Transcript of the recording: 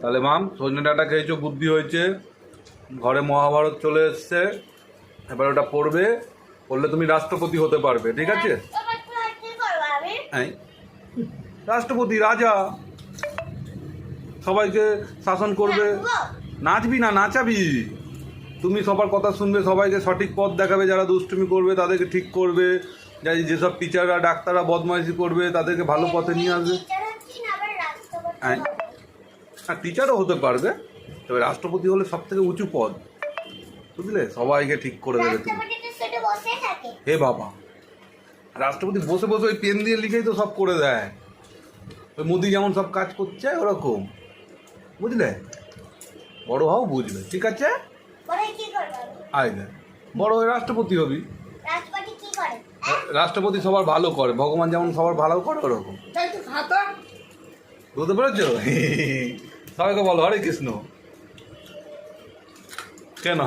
তাহলে মাম সজনে ডাটা খেয়েছো বুদ্ধি হয়েছে। ঘরে মহাভারত চলে এসছে। এবার ওটা পড়বে। পড়লে তুমি রাষ্ট্রপতি হতে পারবে ঠিক আছে? হ্যাঁ রাষ্ট্রপতি রাজা। সবাইকে শাসন করবে। নাচবি? না নাচাবি। তুমি সবার কথা শুনবে সবাইকে সঠিক পথ দেখাবে যারা দুষ্টুমি করবে তাদেরকে ঠিক করবে। যাই যেসব টিচাররা ডাক্তাররা বদমাইশি করবে তাদেরকে ভালো পথে নিয়ে আসবে। হ্যাঁ। হ্যাঁ টিচারও হতে পারবে তবে রাষ্ট্রপতি হলে সব থেকে উঁচু পদ। বুঝলে? সবাইকে ঠিক করে দেবে তুমি। রাষ্ট্রপতি তো শুধু বসে থাকে। হে বাবা। রাষ্ট্রপতি বসে বসে ওই পেন দিয়ে লিখেই তো সব করে দেয়। ওই মোদি যেমন সব কাজ করছে ওরকম। বুঝলে? বড় হও বুঝবে। ঠিক আছে? আয় দেখ। বড় হয়ে রাষ্ট্রপতি হবি। রাষ্ট্রপতি কি করে? রাষ্ট্রপতি সবার ভালো করে। ভগবান যেমন সবার ভালো করে ওরকম। তাই তো খাতা। বুঝতে পেরেছ? সবাইকে বলো হরে কৃষ্ণ। কেন?